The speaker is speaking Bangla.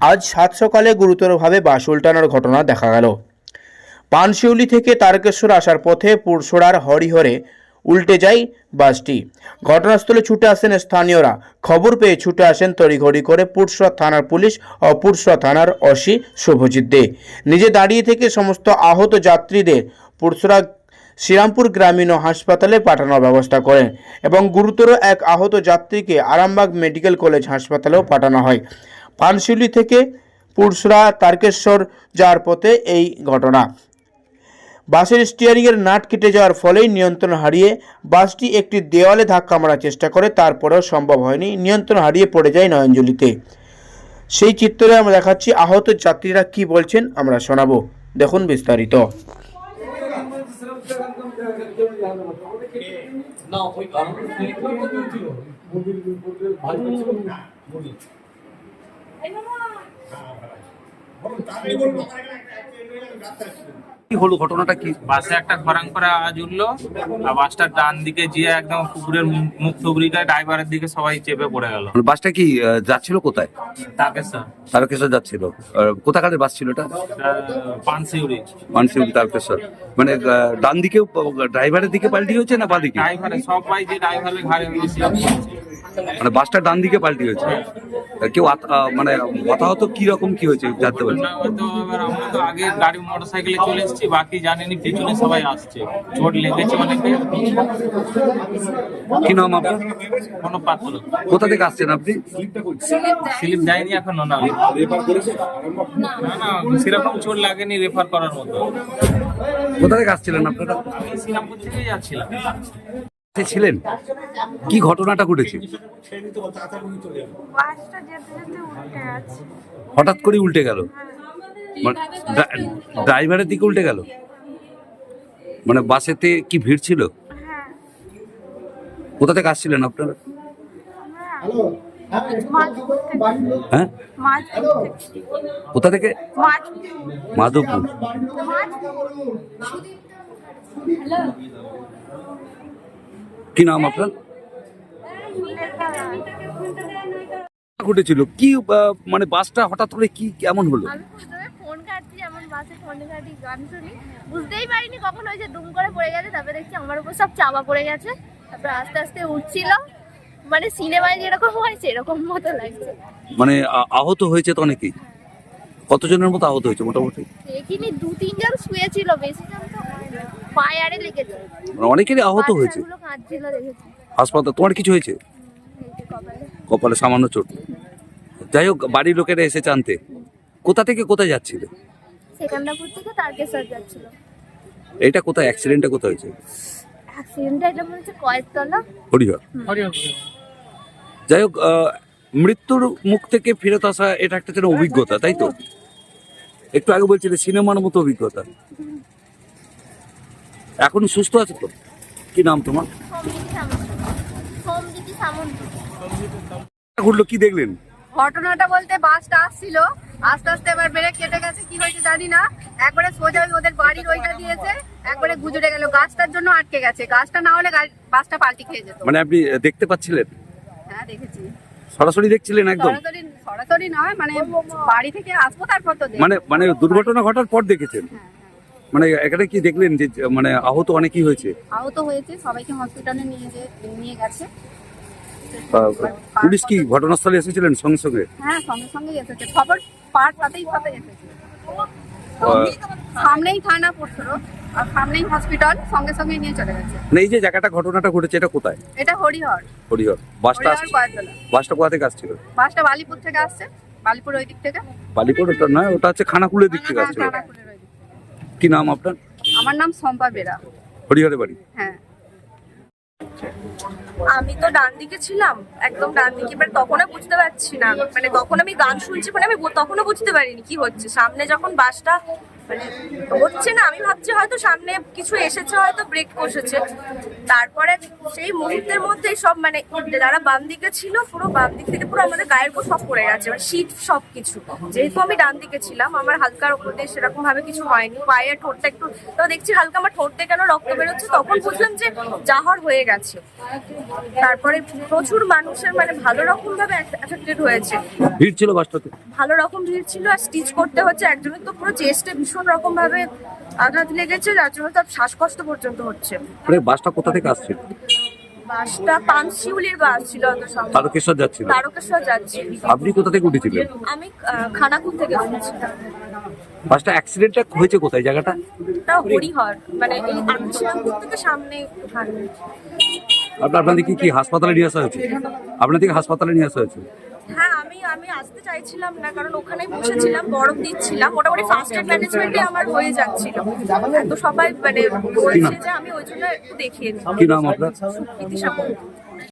আজ সাত সকালে গুরুতরভাবে বাস উল্টানোর ঘটনা দেখা গেল। পানশিউলি থেকে তারকেশ্বর আসার পথে পুরসোড়ার হরিহরে উল্টে যায় বাসটি। ঘটনাস্থলে ছুটে আসেন স্থানীয়রা। খবর পেয়ে ছুটে আসেন তড়িঘড়ি করে পুরসরা থানার পুলিশ ও পুরসরা থানার অসি শুভজিৎ দে। নিজে দাঁড়িয়ে থেকে সমস্ত আহত যাত্রীদের পুরসরা শ্রীরামপুর গ্রামীণ হাসপাতালে পাঠানোর ব্যবস্থা করেন এবং গুরুতর এক আহত যাত্রীকে আরামবাগ মেডিকেল কলেজ হাসপাতালেও পাঠানো হয়। পানশিউলি থেকে পুরসরা তারকেশ্বর যাওয়ার পথে এই ঘটনা। বাসের স্টিয়ারিংয়ের নাট কেটে যাওয়ার ফলেই নিয়ন্ত্রণ হারিয়ে বাসটি একটি দেওয়ালে ধাক্কা মারার চেষ্টা করে তারপরেও সম্ভব হয়নি। নিয়ন্ত্রণ হারিয়ে পড়ে যায় নয়নজলিতে। সেই চিত্রে আমরা দেখাচ্ছি। আহত যাত্রীরা কি বলছেন আমরা শোনাবো। দেখুন বিস্তারিত। না ওই কারণ ছিল মুরগির ভাই ছিল মুরগি কি হলো ঘটনাটা কি? বাসে একটা খরাং করে আওয়াজ উঠল আর বাসটার ডান দিকে গিয়ে একদম পুকুরের মুখ ড্রাইভারের দিকে সবাই চেপে পড়ে গেল। মানে বাসটা কি আহ, যাচ্ছিল কোথায়? তাকে স্যার তারকেশ্বর যাচ্ছিল। কোথাকারের বাস ছিল এটা? পানসিউরি মানসিক তারকেশ্বর। মানে আহ, ডান দিকেও ড্রাইভারের দিকে পাল্টি হয়েছে না বাঁ দিকে? ড্রাইভারে সবাই যে ড্রাইভারের ঘাড়ে মানে বাসটা ডান দিকে পাল্টি হয়েছে। কেউ মানে হতাহত কি রকম কি হয়েছে জানতে পারছি আমরা তো আগে গাড়ি মোটর সাইকেলে চলে এসেছি বাকি জানেনি পিছনে সবাই আসছে। চোট লেগেছে অনেকে কি নাম আপনার? কোনো পাত্র। কোথা থেকে আসছেন আপনি? স্লিপ দেয়নি এখনও না। না না সেরকম চোট লাগেনি রেফার করার মতো। কোথা থেকে আসছিলেন আপনারা? আমি শ্রীরামপুর থেকেই যাচ্ছিলাম। ছিলেন? কি ঘটনাটা ঘটেছে? বাসটা যেতে যেতে উল্টে গেছে। হঠাৎ করে উল্টে গেল? মানে ড্রাইভারের দিকে উল্টে গেল? মানে বাসেতে কি ভিড় ছিল? হ্যাঁ। কোথা থেকে আসছিলেন আপনারা? হ্যাঁ। কোথা থেকে? মাধবপুর। কি নাম আপনার। ঘটেছিল। কি মানে বাসটা হঠাৎ করে কি কেমন হলো? ফোন ঘাটছি যেমন বাসে ফোন ঘাটি গান শুনি। বুঝতেই পারিনি কখন দুম করে পড়ে গেছে তারপরে দেখছি আমার উপর সব চাপা পড়ে গেছে। তারপরে আস্তে আস্তে উঠছিল। মানে সিনেমায় যেরকম হয় সেরকম মতো লাগছে। মানে আহত হয়েছে তো অনেকেই? কতজনের মতো আহত হয়েছে মোটামুটি? দেখিনি দু তিনজন শুয়েছিল বেশি জন তো পায়ারে লেগেছে। মানে অনেকেরই আহত হয়েছে। হাসপাতাল তোমার কিছু হয়েছে? কপালে। কপালে সামান্য চোট। যাই হোক বাড়ির লোকেরা এসে জানতে। কোথা থেকে কোথায় যাচ্ছিলে? সেকান্দাপুর থেকে তারকেশ্বর যাচ্ছিল। এটা কোথায়? অ্যাক্সিডেন্টটা কোথায় হয়েছে? অ্যাক্সিডেন্টটা এটা মনে হচ্ছে কয়েকতলা। হরিহর। যাই হোক মৃত্যুর মুখ থেকে ফেরত আসা এটা একটা যেন অভিজ্ঞতা তাই তো? একটু আগে বলছিলে সিনেমার মতো অভিজ্ঞতা। এখন সুস্থ আছে তো? কি নাম তোমার? ঘুরলো কি দেখলেন? ঘটনাটা বলতে বাসটা আসছিল। আস্তে আস্তে এবার ব্রেক কেটে গেছে কি হয়েছে জানি না। একবারে সোজা ওই ওদের বাড়ির ওইটা দিয়েছে একবারে গুজরে গেল। গাছটার জন্য আটকে গেছে। গাছটা না হলে বাসটা পাল্টি খেয়ে যেত। মানে আপনি দেখতে পাচ্ছিলেন? হ্যাঁ দেখেছি। সরাসরি দেখছিলেন একদম? সরাসরি সরাসরি নয় মানে বাড়ি থেকে আসব তারপর তো মানে মানে দুর্ঘটনা ঘটার পর দেখেছেন? মানে এখানে কি দেখলেন যে মানে আহত অনেকই হয়েছে? আহত হয়েছে সবাইকে হসপিটালে নিয়ে যে নিয়ে গেছে। পুলিশ কি ঘটনাস্থলে এসেছিলেন সঙ্গে সঙ্গে? হ্যাঁ সঙ্গে সঙ্গে এসেছে। খবর পার সাথেই সাথে এসেছে। সামনেই থানা পড়ছিল আর সামনেই হসপিটাল সঙ্গে সঙ্গে নিয়ে চলে গেছে। মানে এই যে জায়গাটা ঘটনাটা ঘটেছে এটা কোথায়? এটা হরিহর। হরিহর। বাসটা আসছে? বাসটা কোথা থেকে আসছিল? বাসটা বালিপুর থেকে আসছে বালিপুর ওই দিক থেকে। বালিপুর ওটা নয় ওটা হচ্ছে খানাকুলের দিক থেকে আসছিল খানাকুলের ওই দিক থেকে। কি নাম আপনার? আমার নাম শম্পা বেরা। হরিহরে বাড়ি। হ্যাঁ। আমি তো ডান দিকে ছিলাম একদম ডান দিকে এবার তখনও বুঝতে পারছি না। মানে তখন আমি গান শুনছি মানে আমি তখনও বুঝতে পারিনি কি হচ্ছে। সামনে যখন বাসটা মানে হচ্ছে না আমি ভাবছি হয়তো সামনে কিছু এসেছে হয়তো ব্রেক কষেছে। তারপরে সেই মুহূর্তের মধ্যেই সব মানে যারা বাম দিকে ছিল পুরো বাম দিক থেকে পুরো আমাদের গায়ের উপর সব পড়ে গেছে। মানে শীত সব কিছু যেহেতু আমি ডান দিকে ছিলাম আমার হালকার উপর দিয়ে সেরকম ভাবে কিছু হয়নি। পায়ে ঠোঁটটা একটু তো দেখছি হালকা আমার ঠোঁট থেকে কেন রক্ত বেরোচ্ছে তখন বুঝলাম যে জাহর হয়ে গেছে। তারপরে প্রচুর মানুষের মানে ভালো রকম ভাবে এফেক্টেড হয়েছে। ভিড় ছিল বাসটাতে? ভালো রকম ভিড় ছিল আর স্টিচ করতে হচ্ছে একজনের। তো পুরো চেস্টে ভীষণ রকম ভাবে আঘাত লেগেছে যার জন্য তার শ্বাসকষ্ট পর্যন্ত হচ্ছে। মানে বাসটা কোথা থেকে আসছে বাসটা পানশিউলির বাস ছিল অত সম্ভব তারকেশ্বর যাচ্ছিল? তারকেশ্বর যাচ্ছি আপনি কোথা থেকে উঠেছিলেন? আমি খানাকুল থেকে উঠেছিলাম বাসটা অ্যাক্সিডেন্টটা হয়েছে কোথায়? জায়গাটা? ওটা হরিহর মানে এই আনশ্রামপুর থেকে সামনে আপনার আপনাদেরকে কি হাসপাতালে নিয়ে আসা হয়েছে? আপনাদেরকে হাসপাতালে নিয়ে আসা হয়েছে? হ্যাঁ আমি আমি আসতে চাইছিলাম না কারণ ওখানে বসেছিলাম বরফ দিচ্ছিলাম মোটামুটি ফার্স্ট এড ম্যানেজমেন্টে আমার হয়ে যাচ্ছিল। তো সবাই মানে বলছে যে আমি ওই জন্য একটু দেখিয়ে দিই কি নাম আপনার?